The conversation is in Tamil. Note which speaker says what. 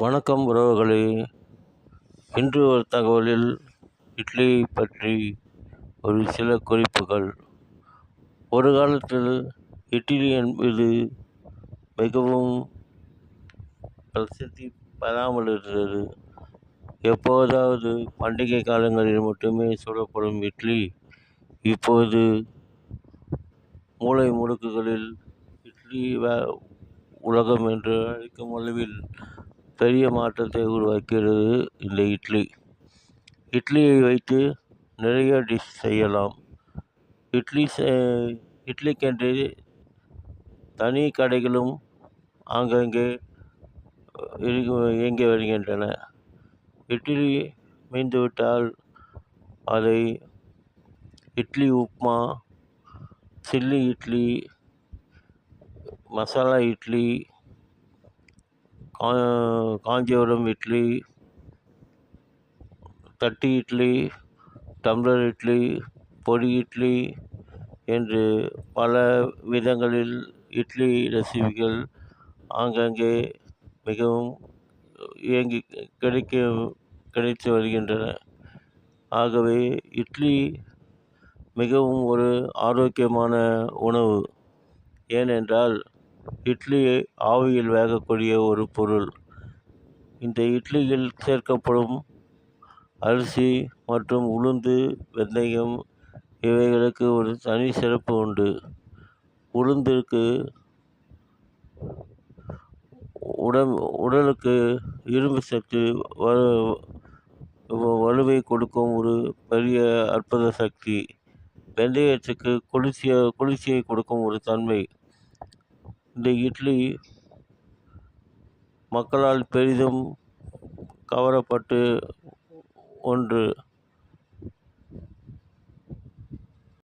Speaker 1: வணக்கம் உறவுகளே. இன்று ஒரு தகவலில் இட்லியை பற்றி ஒரு சில குறிப்புகள். ஒரு காலத்தில் இட்லி என்பது மிகவும் பிரசித்தி பெறாமல் இருந்தது. எப்போதாவது பண்டிகை காலங்களில் மட்டுமே சுடப்படும் இட்லி இப்போது மூளை முடுக்குகளில் இட்லி வே உலகம் என்று அழைக்கும் அளவில் பெரிய மாற்றத்தை உருவாக்கிறது இந்த இட்லி. இட்லியை வைத்து நிறைய டிஷ் செய்யலாம். இட்லி செ- இட்லிக்கென்று தனி கடைகளும் ஆங்கங்கே இயங்கி வருகின்றன. இட்லி மீந்துவிட்டால் அதை இட்லி உப்புமா சில்லி இட்லி மசாலா இட்லி கா- காஞ்சிபுரம் இட்லி தட்டு இட்லி டம்ளர் இட்லி பொடி இட்லி என்று பல விதங்களில் இட்லி ரெசிபிகள் ஆங்காங்கே மிகவும் இயங்கி கிடைக்க கிடைத்து வருகின்றன. ஆகவே இட்லி மிகவும் ஒரு ஆரோக்கியமான உணவு. ஏனென்றால் இட்லியை ஆவியில் வேகக்கூடிய ஒரு பொருள். இந்த இட்லியில் சேர்க்கப்படும் அரிசி மற்றும் உளுந்து வெந்தயம் இவைகளுக்கு ஒரு தனி சிறப்பு உண்டு. உளுந்திற்கு உடல் உடலுக்கு இரும்பு சத்து வ- வலுவை கொடுக்கும் ஒரு பெரிய அற்புத சக்தி. வெந்தயத்துக்கு குளிர்ச்சிய குளிர்ச்சியை கொடுக்கும் ஒரு தன்மை. இந்த இட்லி மக்களால் பெரிதும் கவரப்பட்டு ஒன்று.